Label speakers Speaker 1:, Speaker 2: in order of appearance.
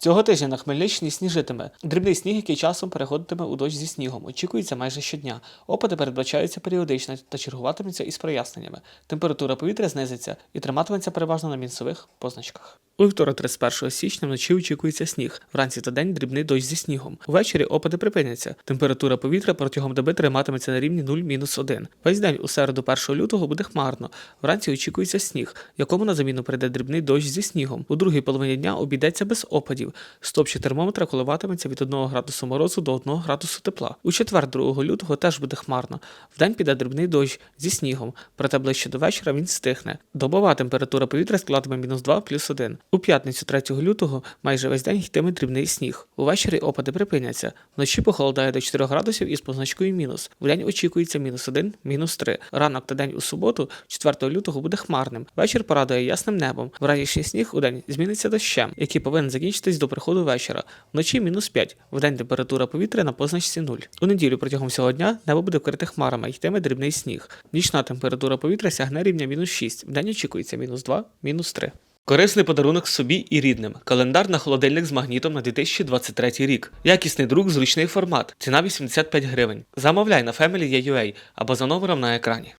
Speaker 1: Цього тижня на Хмельниччині сніжитиме. Дрібний сніг, який часом переходитиме у дощ зі снігом. Очікується майже щодня. Опади передбачаються періодично та чергуватимуться із проясненнями. Температура повітря знизиться і триматиметься переважно на мінусових позначках. У вівторок 31 січня вночі очікується сніг. Вранці та день дрібний дощ зі снігом. Увечері опади припиняться. Температура повітря протягом доби триматиметься на рівні 0-1. Весь день у середу 1 лютого буде хмарно. Вранці очікується сніг, якому на заміну прийде дрібний дощ зі снігом. У другій половині дня обійдеться без опадів. Стопчик термометра коливатиметься від 1 градусу морозу до 1 градусу тепла. У четвер 2 лютого теж буде хмарно. Вдень піде дрібний дощ зі снігом, проте ближче до вечора він стихне. Добова температура повітря складатиме мінус 2 плюс 1. У п'ятницю 3 лютого майже весь день йтиме дрібний сніг. Увечері опади припиняться. Вночі похолодає до 4 градусів із позначкою мінус. Вдень очікується мінус 1, мінус 3. Ранок та день у суботу, 4 лютого, буде хмарним. Вечір порадує ясним небом. Вранішній сніг у день зміниться дощем, який повинен закінчитись до приходу вечора. Вночі мінус 5. Вдень температура повітря на позначці 0. У неділю протягом всього дня небо буде вкрите хмарами, йтиме дрібний сніг. Нічна температура повітря сягне рівня мінус 6. Вдень очікується мінус 2, мінус 3. Корисний подарунок собі і рідним. Календар на холодильник з магнітом на 2023 рік. Якісний друк, зручний формат. Ціна 85 гривень. Замовляй на Family.ua або за номером на екрані.